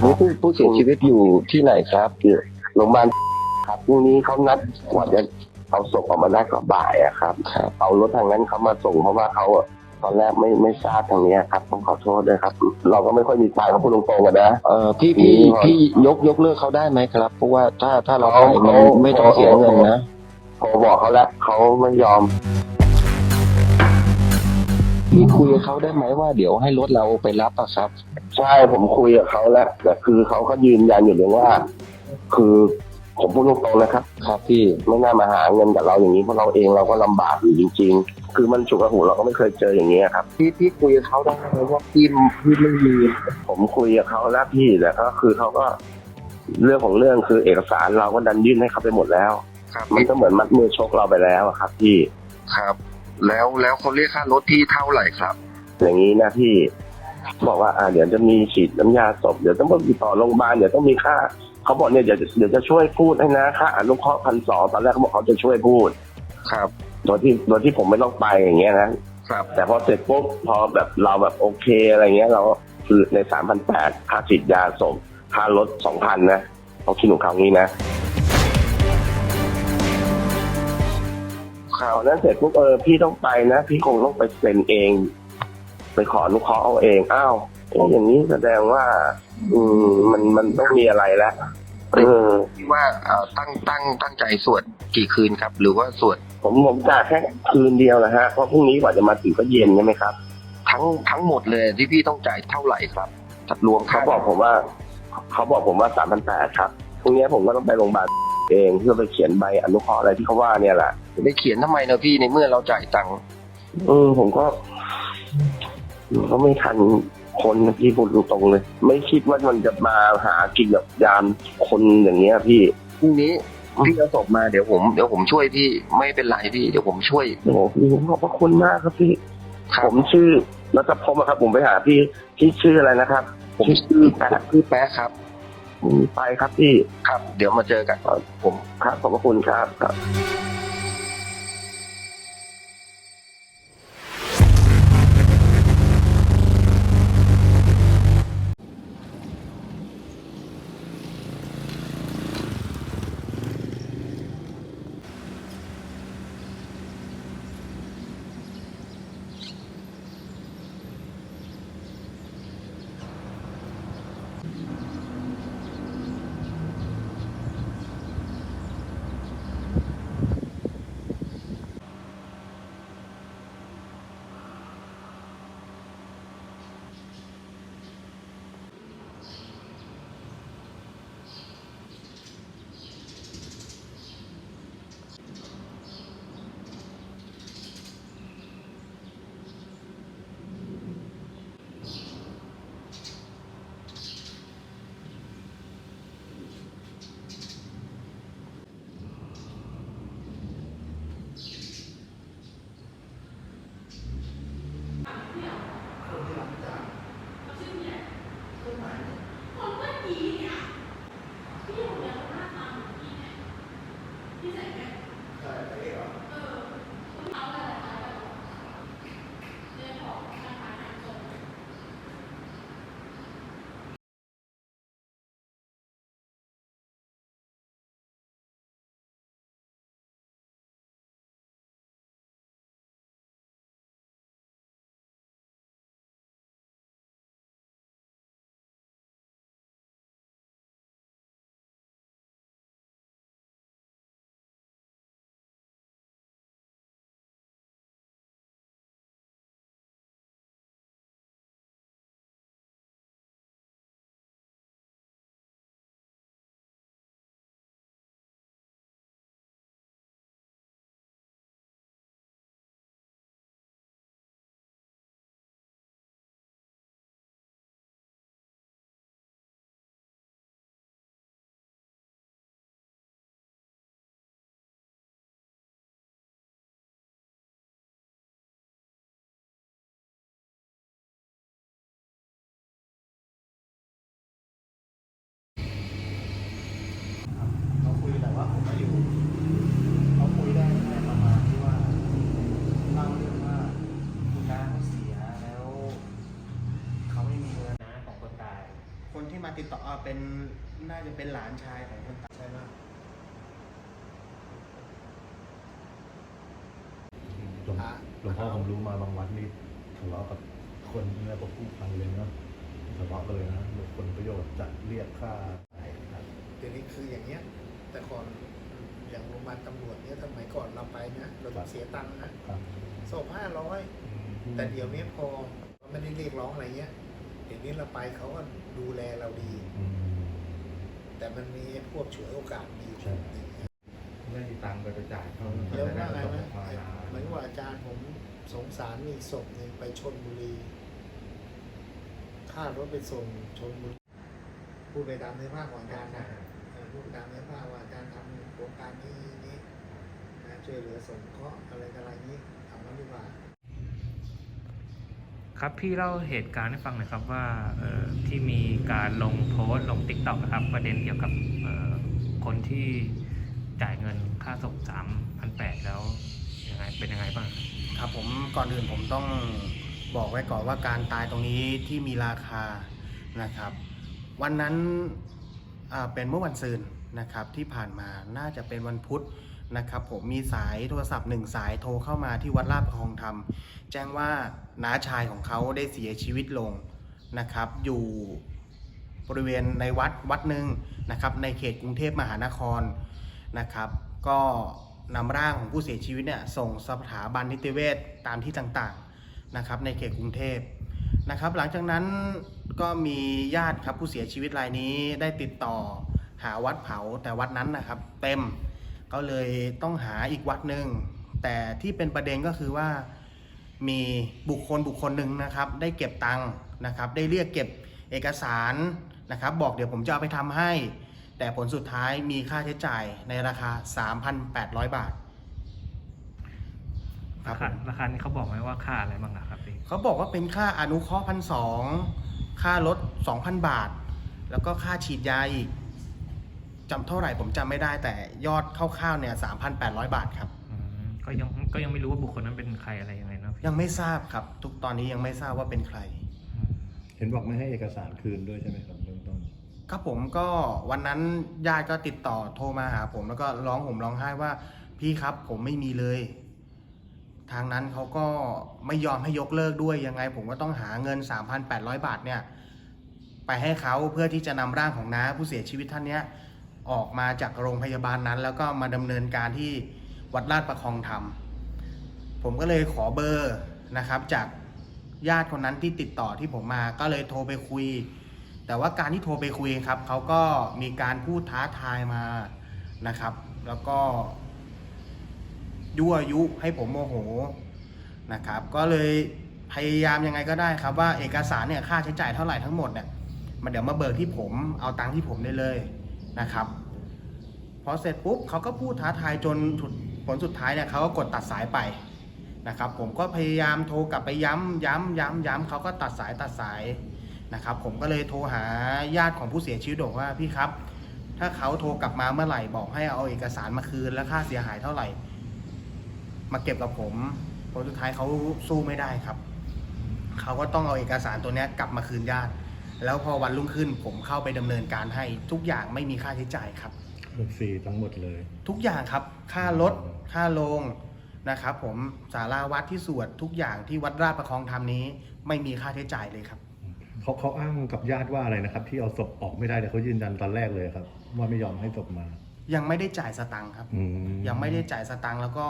นี่ผู้ผู้เสียชีวิตอยู่ที่ไหนครับโรงพยาบาลครับพรุ่งนี้เขานัดกว่าจะเอาศพออกมาได้ก็บ่ายอะครับครับเอารถทางนั้นเขามาส่งเพราะว่าเขาอะตอนแรกไม่ไม่ทราบทางเนี้ยครับต้องขอโทษด้วยครับ เราก็ไม่ค่อยมีทางเขาพูดตรงๆกันนะเอ่อพี่พี่อืมพี่ยกยกเลิกเขาได้ไหมครับ เพราะว่าถ้าถ้าเราไปเขามันเขาไม่ต้องเสียเงินนะโทรบอกเขาแล้วเขาไม่ยอมพี่คุยกับเขาได้ไหมว่าเดี๋ยวให้รถเราไปรับอะครับ ใช่ผมคุยกับเขาแล้วแต่คือเขาก็ยืนยันอยู่เลยว่า คือผมพูดตรงๆนะครับ ครับพี่ไม่น่ามาหาเงินกับเราอย่างนี้เพราะเราเองเราก็ลำบากอยู่จริง ๆ คือมันฉุกกระหูเราก็ไม่เคยเจออย่างนี้ยครับ พี่พี่คุยกับเขาได้ไหมว่าพี่พี่ไม่มีผมคุยกับเขาแล้วพี่แต่ก็คือเขาก็เรื่องของเรื่องคือเอกสารเราก็ดันยื่นให้เขาไปหมดแล้ว ครับมันก็เหมือนมัดมือชกเราไปแล้วอะครับพี่ ครับ แล้วแล้วเขาเรียกค่ารถที่เท่าไหร่ครับ อย่างนี้นะพี่ บอกว่าอ่าเดี๋ยวจะมีฉีดน้ำยาศพเดี๋ยวต้องไปติดต่อโรงพยาบาลเดี๋ยวต้องมีค่าเขาบอกเนี่ยเดี๋ยวเดี๋ยวจะช่วยพูดให้นะค่าอนุเคราะห์พันสองตอนแรกเขาบอกเขาจะช่วยพูด ครับโดยที่โดยที่ผมไม่ต้องไปอย่างเงี้ยนะครับ แต่พอเสร็จปุ๊บพอแบบเราแบบโอเคอะไรเงี้ย เราก็คือในสามพันแปดค่าฉีดยาศพค่ารถสองพันนะเขาคิดของเขางี้นะข่าวนั้นเสร็จปุ๊บเออพี่ต้องไปนะ พี่คงต้องไปเซ็นเอง ไปขออนุเคราะห์เอาเองอ้าวเอ๊ะอย่างนี้แสดงว่า อืมมันมันต้องมีอะไรแล้วเออที่ว่าเอ่อตั้งตั้งตั้งใจสวดกี่คืนครับ หรือว่าสวดผมผมจ่ายแค่คืนเดียวนะฮะเพราะพรุ่งนี้กว่าจะมาถึงก็เย็นใช่ไหมครับ ทั้งทั้งหมดเลยที่พี่ต้องจ่ายเท่าไหร่ครับรวมเขาบอกผมว่า เขาบอกผมว่าสามพันแปดครับพรุ่งนี้ผมก็ต้องไปโรงพยาบาลเองเพื่อไปเขียนใบอนุเคราะห์อะไรที่เขาว่าเนี่ยแหละไปเขียนทำไมนะพี่ในเมื่อเราจ่ายตังค์เออผมก็ผม ก็ไม่ทันคนนะพี่พูดตรงๆเลย ไม่คิดว่ามันจะมาหากินกับยามคนอย่างเงี้ยพี่พรุ่งนี้พี่เอาศพมาเดี๋ยวผมเดี๋ยวผมช่วยพี่ไม่เป็นไรพี่เดี๋ยวผมช่วยโอ้โหพี่ผมขอบพระคุณมากครับพี่ครัผบมชื่อรัตพงศ์อะครับ ผมไปหาพี่พี่ชื่ออะไรนะครับ ผมชื่อแป๊ะพี่แป๊ะครับผมไปครับพี่ครับ เดี๋ยวมาเจอกันผมครับขอบพระคุณครับครับ เป็นน่าจะเป็นหลานชายของคนตายใช่ไหมหลวงหลวงพ่อผมรู้มาบางวัดนี่ทะเลาะกับคนเนี่ยก็ผู้พันเลยเนาะทะเลาะกันเลยนะผลประโยชน์จะเรียกค่าอะไรครับเดี๋ยวนี้คืออย่างเงี้ย แต่ก่อนอย่างโรงพยาบาลตำรวจเนี่ยสมัยก่อนเราไปนะเราต้องเสียตังค์นะครับศพห้าร้อยแต่เดี๋ยวนี้พอไม่ได้เรียกร้องอะไรเงี้ยเดี๋ยวนี้เราไปเขาก็ดูแลเราดี อืมแต่มันมีพวกฉวยโอกาสมีอยู่ใช่ไม่มีตังค์ไปจ่ายเขาแล้วว่าไงจะด้นะภาวนาเหมือนว่าอาจารย์ผมสงสารมีศพหนึ่งไปชนบุรีค่ารถไปส่งชนบุรีพูดไปตามเนื้อผ้าของอาจารย์นะเออพูดไปตามเนื้อผ้าว่าอาจารย์ทำโครงการนี้นี้นะช่วยเหลือสงเคราะห์อะไรอะไรนี้ทำนั้นดีกว่า ครับพี่เล่าเหตุการณ์ให้ฟังหน่อยครับว่าที่มีการลงโพสต์ลงติ๊กต็อกนะครับ ประเด็นเกี่ยวกับคนที่จ่ายเงินค่าศพสามพันแปดแล้วยังไงเป็นยังไงบ้างครับผมก่อนอื่นผมต้องบอกไว้ก่อนว่าการตายตรงนี้ที่มีราคานะครับ วันนั้นเป็นเมื่อวันซืนนะครับที่ผ่านมาน่าจะเป็นวันพุธ นะครับผมมีสายโทรศัพท์หนึ่งสายโทรเข้ามาที่วัดลาดประคองธรรม แจ้งว่าน้าชายของเขาได้เสียชีวิตลงนะครับ อยู่บริเวณในวัดวัดหนึ่งนะครับในเขตกรุงเทพมหานครนะครับ ก็นำร่างของผู้เสียชีวิตเนี่ยส่งสถาบันนิติเวชตามที่ต่างๆนะครับในเขตกรุงเทพนะครับ หลังจากนั้นก็มีญาติครับผู้เสียชีวิตรายนี้ได้ติดต่อหาวัดเผาแต่วัดนั้นนะครับ เต็ม ก็เลยต้องหาอีกวัดหนึ่งแต่ที่เป็นประเด็นก็คือว่ามีบุคคลบุคคลหนึ่งนะครับ ได้เก็บตังค์นะครับ ได้เรียกเก็บเอกสารนะครับ บอกเดี๋ยวผมจะเอาไปทำให้ แต่ผลสุดท้ายมีค่าใช้จ่ายในราคา 3,800 บาทครัราบผคามราคานี้เขาบอกไหมว่าค่าอะไรบ้างอะครับพี่เขาบอกว่าเป็นค่าอนุเคราะห์พันสองค่ารถ2,000 บาท แล้วก็ค่าฉีดยาอีก จำเท่าไหร่ผมจำไม่ได้แต่ยอดคร่าวๆเนี่ย3,800 บาทครับ อืมก็ยังก็ยังไม่รู้ว่าบุคคลนั้นเป็นใครอะไรยังไงเนอะพี่ยังไม่ทราบครับ ทุกตอนนี้ยังไม่ทราบว่าเป็นใคร อืมเห็นบอกไม่ให้เอกสารคืนด้วยใช่ไหมครับเบื้องต้นครับผมก็วันนั้นญาติก็ติดต่อโทรมาหาผม แล้วก็ร้องห่มร้องไห้ว่า พี่ครับผมไม่มีเลย ทางนั้นเขาก็ไม่ยอมให้ยกเลิกด้วยยังไง ผมก็ต้องหาเงิน 3,800 บาทเนี่ย ไปให้เขาเพื่อที่จะนำร่างของน้าผู้เสียชีวิตท่านเนี้ย ออกมาจากโรงพยาบาลนั้น แล้วก็มาดำเนินการที่วัดลาดประคองธรรม ผมก็เลยขอเบอร์นะครับ จากญาติคนนั้นที่ติดต่อที่ผมมาก็เลยโทรไปคุย แต่ว่าการที่โทรไปคุยครับเขาก็มีการพูดท้าทายมานะครับ แล้วก็ยั่วยุให้ผมโมโหนะครับ ก็เลยพยายามยังไงก็ได้ครับว่าเอกสารเนี่ยค่าใช้จ่ายเท่าไหร่ทั้งหมดเนี่ยมันเดี๋ยวมาเบิกที่ผมเอาตังค์ที่ผมได้เลย นะครับพอเสร็จปุ๊บเขาก็พูดท้าทายจนผลสุดท้ายเนี่ยเขาก็กดตัดสายไปนะครับ ผมก็พยายามโทรกลับไปย้ำย้ำย้ำย้ำเขาก็ตัดสายตัดสายนะครับ ผมก็เลยโทรหาญาติของผู้เสียชีวิตบอกว่าพี่ครับ ถ้าเขาโทรกลับมาเมื่อไหร่บอกให้เอาเอกสารมาคืนและค่าเสียหายเท่าไหร่ มาเก็บกับผมผลสุดท้ายเขาสู้ไม่ได้ครับ เขาก็ต้องเอาเอกสารตัวนี้กลับมาคืนญาติ แล้วพอวันรุ่งขึ้นผมเข้าไปดำเนินการให้ทุกอย่างไม่มีค่าใช้จ่ายครับฟรีทั้งหมดเลย ทุกอย่างครับค่ารถค่าโรงนะครับผมสาราวัดที่สวดทุกอย่างที่วัดราชประคองธรรมนี้ ไม่มีค่าใช้จ่ายเลยครับ เขาเขาอ้างกับญาติว่าอะไรนะครับ ที่เอาศพออกไม่ได้แต่เขายืนยันตอนแรกเลยครับ ว่าไม่ยอมให้ศพมา ยังไม่ได้จ่ายสตังค์ครับ อืยังไม่ได้จ่ายสตังค์แล้วก็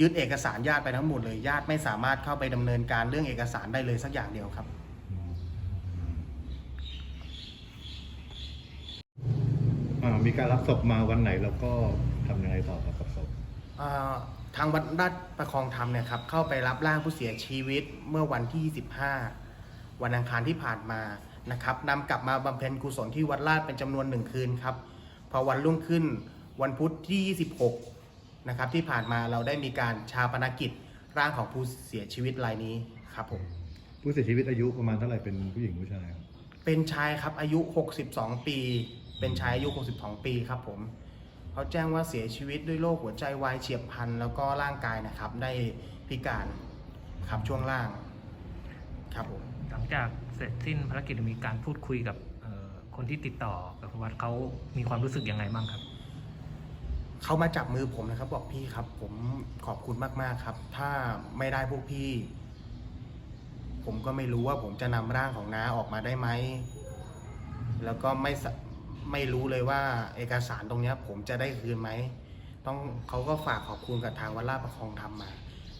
ยึดเอกสารญาติไปทั้งหมดเลยญาติไม่สามารถเข้าไปดำเนินการเรื่องเอกสารได้เลยสักอย่างเดียวครับ อืม อ่ามีการรับศพมาวันไหนแล้วก็ทำยังไงต่อครับกับศพอ่าทางวัดราชประคองธรรมเนี่ยครับเข้าไปรับร่างผู้เสียชีวิตเมื่อวันที่ 25 วันอังคารที่ผ่านมานะครับนำกลับมาบำเพ็ญกุศลที่วัดราชเป็นจำนวนหนึ่งคืนครับพอวันรุ่งขึ้นวันพุธที่ 26 นะครับที่ผ่านมาเราได้มีการชาปนกิจร่างของผู้เสียชีวิตรายนี้ครับผมผู้เสียชีวิตอายุประมาณเท่าไหร่เป็นผู้หญิงผู้ชายครับเป็นชายครับอายุ 62 ปี เป็นชายอายุ 62 ปีครับผมเขาแจ้งว่าเสียชีวิตด้วยโรคหัวใจวายเฉียบพลันแล้วก็ร่างกายนะครับ ได้พิการครับช่วงล่างครับผมหลังจากเสร็จสิ้นภารกิจมีการพูดคุยกับเอ่อคนที่ติดต่อกับวัดเขามีความรู้สึกยังไงบ้างครับเขามาจับมือผมนะครับ บอกพี่ครับ ผมขอบคุณมากๆครับ ถ้าไม่ได้พวกพี่ ผมก็ไม่รู้ว่าผมจะนำร่างของน้าออกมาได้ไหมแล้วก็ไม่สะ ไม่รู้เลยว่าเอกสารตรงนี้ผมจะได้คืนไหมต้องเขาก็ฝากขอบคุณกับทางวัดลาประคองธรรมมา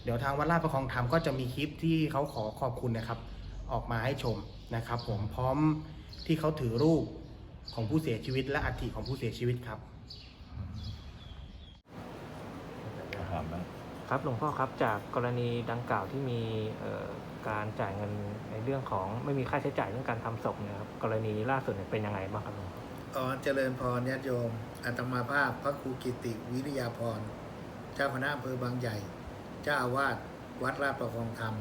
เดี๋ยวทางวัดลาประคองธรรมก็จะมีคลิปที่เขาขอขอบคุณนะครับ ออกมาให้ชมนะครับ ผมพร้อมที่เขาถือรูปของผู้เสียชีวิตและอัฐิของผู้เสียชีวิตครับ ครับหลวงพ่อครับจากกรณีดังกล่าวที่มีการจ่ายเงินในเรื่องของไม่มีค่าใช้จ่ายเรื่องการทำศพนะครับกรณีล่าสุดเนี่ยเป็นยังไงบ้างครับหลวงพ่อ ตอนเจริญพรญาติโยมอาตมาภาพพระครูกิติวิริยาพร เจ้าคณะอำเภอบางใหญ่ เจ้าอาวาสวัดราชประคองธรรม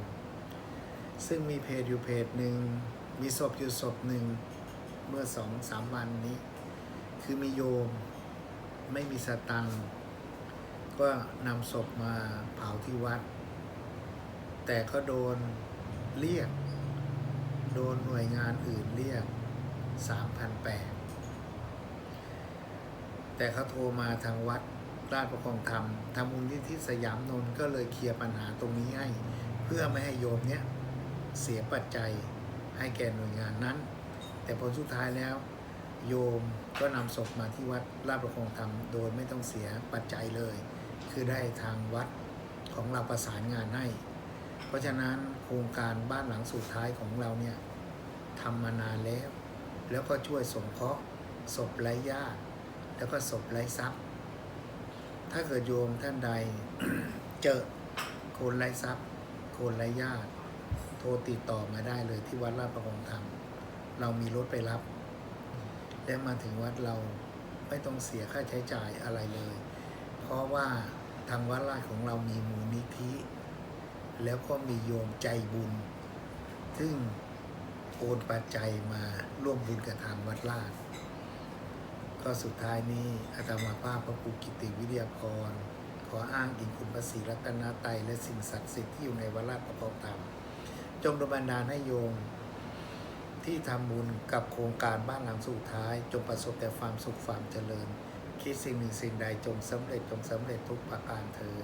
ซึ่งมีเพจอยู่เพจหนึ่ง มีศพอยู่ศพหนึ่งเมื่อสองสามวันนี้ คือมีโยมไม่มีสตังก็นำศพมาเผาที่วัด แต่ก็โดนเรียก โดนหน่วยงานอื่นเรียก3,800 แต่เขาโทรมาทางวัดราชประคองธรรมทำมูลนิธิสยามนนท์ก็เลยเคลียร์ปัญหาตรงนี้ให้ เพื่อไม่ให้โยมเนี้ยเสียปัจจัยให้แก่หน่วยงานนั้น แต่ผลสุดท้ายแล้ว โยมก็นำศพมาที่วัดราชประคองธรรมโดยไม่ต้องเสียปัจจัยเลย คือได้ทางวัดของเราประสานงานให้ เพราะฉะนั้นโครงการบ้านหลังสุดท้ายของเราเนี่ยทำมานานแล้ว แล้วก็ช่วยสงเคราะห์ศพไร้ญาติ แล้วก็ศพไร้ทรัพย์ ถ้าเกิดโยมท่านใดเจอคนไร้ทรัพย์ คนไร้ญาติ โทรติดต่อมาได้เลยที่วัดราชประคองธรรม เรามีรถไปรับ และมาถึงวัดเราไม่ต้องเสียค่าใช้จ่ายอะไรเลย เพราะว่าทางวัดราชของเรามีมูลนิธิ แล้วก็มีโยมใจบุญ ซึ่งโอนปัจจัยมาร่วมบุญกับทางวัดราช ก็สุดท้ายนี้อาตมาภาพพระภูกิติวิทยาพรขออ้างอิงคุณพระศรีรัตนตรัยและสิ่งศักดิ์สิทธิ์ที่อยู่ในวราประกอบธรรมจงดลบันดาลให้โยมที่ทำบุญกับโครงการบ้านหลังสุดท้าย จงประสบแต่ความสุขความเจริญ คิดสิ่งหนึ่งสิ่งใดจงสำเร็จจงสำเร็จทุกประการเธอ